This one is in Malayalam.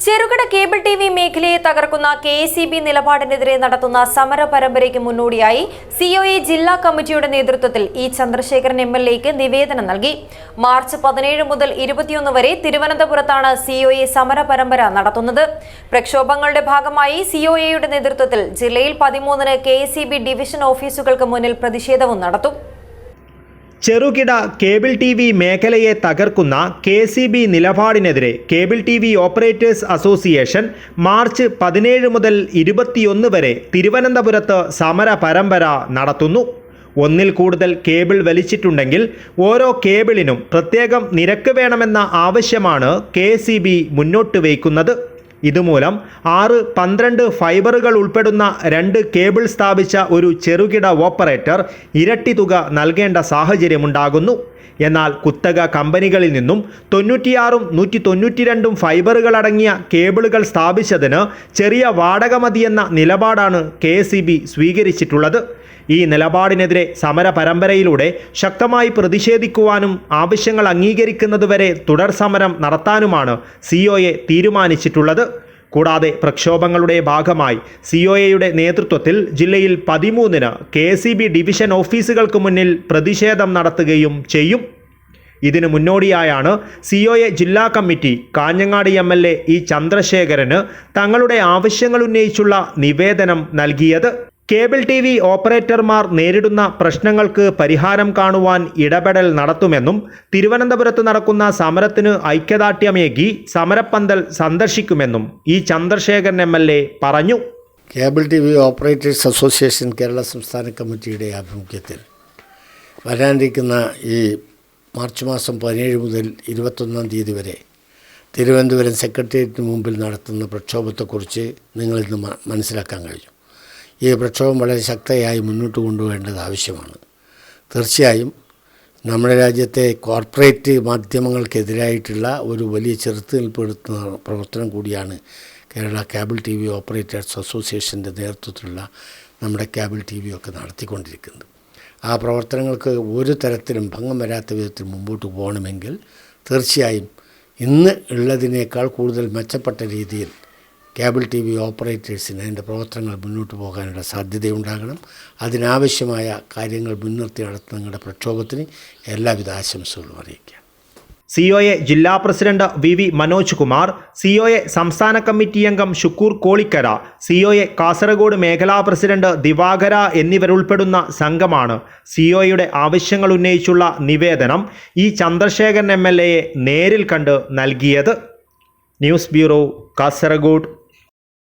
ചെറുകിട കേബിൾ ടി വി മേഖലയെ തകർക്കുന്ന കെ സി ബി നിലപാടിനെതിരെ നടത്തുന്ന സമര പരമ്പരയ്ക്ക് മുന്നോടിയായി സിഒഎ ജില്ലാ കമ്മിറ്റിയുടെ നേതൃത്വത്തിൽ ഇ ചന്ദ്രശേഖരൻ എം എൽ എക്ക് നിവേദനം നൽകി. മാർച്ച് പതിനേഴ് മുതൽ ഇരുപത്തിയൊന്ന് വരെ തിരുവനന്തപുരത്താണ് സിഒഎ സമര പരമ്പര നടത്തുന്നത്. പ്രക്ഷോഭങ്ങളുടെ ഭാഗമായി സിഒഎയുടെ നേതൃത്വത്തിൽ ജില്ലയിൽ പതിമൂന്നിന് കെ ഡിവിഷൻ ഓഫീസുകൾക്ക് മുന്നിൽ പ്രതിഷേധവും നടത്തും. ചെറുകിട കേബിൾ ടി വി മേഖലയെ തകർക്കുന്ന K C B നിലപാടിനെതിരെ cable T V operators association March പതിനേഴ് മുതൽ ഇരുപത്തിയൊന്ന് വരെ തിരുവനന്തപുരത്ത് സമര പരമ്പര നടത്തുന്നു. ഒന്നിൽ കൂടുതൽ കേബിൾ വലിച്ചിട്ടുണ്ടെങ്കിൽ ഓരോ കേബിളിനും പ്രത്യേകം നിരക്ക് വേണമെന്ന ആവശ്യമാണ് കെ മുന്നോട്ട് വയ്ക്കുന്നത്. ഇതുമൂലം ആറ് പന്ത്രണ്ട് ഫൈബറുകൾ ഉൾപ്പെടുന്ന രണ്ട് കേബിൾ സ്ഥാപിച്ച ഒരു ചെറുകിട ഓപ്പറേറ്റർ ഇരട്ടി തുക നൽകേണ്ട സാഹചര്യമുണ്ടാകുന്നു. എന്നാൽ കുത്തക കമ്പനികളിൽ നിന്നും തൊണ്ണൂറ്റിയാറും നൂറ്റി തൊണ്ണൂറ്റിരണ്ടും ഫൈബറുകൾ അടങ്ങിയ കേബിളുകൾ സ്ഥാപിച്ചതിന് ചെറിയ വാടക മതിയെന്ന നിലപാടാണ് കെ സ്വീകരിച്ചിട്ടുള്ളത്. ഈ നിലപാടിനെതിരെ സമര പരമ്പരയിലൂടെ ശക്തമായി പ്രതിഷേധിക്കുവാനും ആവശ്യങ്ങൾ അംഗീകരിക്കുന്നതുവരെ തുടർ സമരം നടത്താനുമാണ് സിഒഎ തീരുമാനിച്ചിട്ടുള്ളത്. കൂടാതെ പ്രക്ഷോഭങ്ങളുടെ ഭാഗമായി സിഒഎയുടെ നേതൃത്വത്തിൽ ജില്ലയിൽ പതിമൂന്നിന് കെ സി ബി ഡിവിഷൻ ഓഫീസുകൾക്ക് മുന്നിൽ പ്രതിഷേധം നടത്തുകയും ചെയ്യും. ഇതിനു മുന്നോടിയായാണ് സിഒഎ ജില്ലാ committee Kanhangad M L A E ചന്ദ്രശേഖരന് തങ്ങളുടെ ആവശ്യങ്ങൾ ഉന്നയിച്ചുള്ള നിവേദനം നൽകിയത്. കേബിൾ ടി വി ഓപ്പറേറ്റർമാർ നേരിടുന്ന പ്രശ്നങ്ങൾക്ക് പരിഹാരം കാണുവാൻ ഇടപെടൽ നടത്തുമെന്നും തിരുവനന്തപുരത്ത് നടക്കുന്ന സമരത്തിന് ഐക്യദാർഢ്യമേകി സമരപ്പന്തൽ സന്ദർശിക്കുമെന്നും E Chandrasekharan M L A പറഞ്ഞു. Cable T V operators association Kerala സംസ്ഥാന കമ്മിറ്റിയുടെ ആഭിമുഖ്യത്തിൽ വരാനിരിക്കുന്ന ഈ മാർച്ച് മാസം പതിനേഴ് മുതൽ ഇരുപത്തൊന്നാം തീയതി വരെ തിരുവനന്തപുരം സെക്രട്ടേറിയറ്റിന് മുമ്പിൽ നടത്തുന്ന പ്രക്ഷോഭത്തെക്കുറിച്ച് നിങ്ങളിന്ന് മനസ്സിലാക്കാൻ കഴിഞ്ഞു ഈ പ്രക്ഷോഭം വളരെ ശക്തയായി മുന്നോട്ട് കൊണ്ടുപോകേണ്ടത് ആവശ്യമാണ്. തീർച്ചയായും നമ്മുടെ രാജ്യത്തെ കോർപ്പറേറ്റ് മാധ്യമങ്ങൾക്കെതിരായിട്ടുള്ള ഒരു വലിയ ചെറുത്തുനിൽപ്പെടുത്തുന്ന പ്രവർത്തനം കൂടിയാണ് Kerala cable T V operators അസോസിയേഷന്റെ നേതൃത്വത്തിലുള്ള നമ്മുടെ കേബിൾ ടി വി ഒക്കെ നടത്തിക്കൊണ്ടിരിക്കുന്നത്. ആ പ്രവർത്തനങ്ങൾക്ക് ഒരു തരത്തിലും ഭംഗം വരാത്ത വിധത്തിൽ മുമ്പോട്ട് പോകണമെങ്കിൽ തീർച്ചയായും ഇന്ന് ഉള്ളതിനേക്കാൾ കൂടുതൽ മെച്ചപ്പെട്ട രീതിയിൽ കേബിൾ ടി വി ഓപ്പറേറ്റേഴ്സിന് അതിന്റെ പ്രവർത്തനങ്ങൾ മുന്നോട്ട് പോകാനുള്ള സാധ്യതയുണ്ടാകണം. അതിനാവശ്യമായ കാര്യങ്ങൾ മുൻനിർത്തി നടത്തുന്ന നിങ്ങളുടെ പ്രക്ഷോഭത്തിന് എല്ലാവിധ ആശംസകളും അറിയിക്കാം. സി ഒ എ ജില്ലാ president V V Manoj Kumar C O A സംസ്ഥാന കമ്മിറ്റി അംഗം Shukoor Kolikkara C O A Kasaragod മേഖലാ പ്രസിഡന്റ് ദിവാകര എന്നിവരുൾപ്പെടുന്ന സംഘമാണ് സി ഒ എയുടെ ആവശ്യങ്ങൾ ഉന്നയിച്ചുള്ള നിവേദനം ഈ ചന്ദ്രശേഖരൻ എം എൽ എയെ നേരിൽ കണ്ട് നൽകിയത്. News bureau Kasaragod.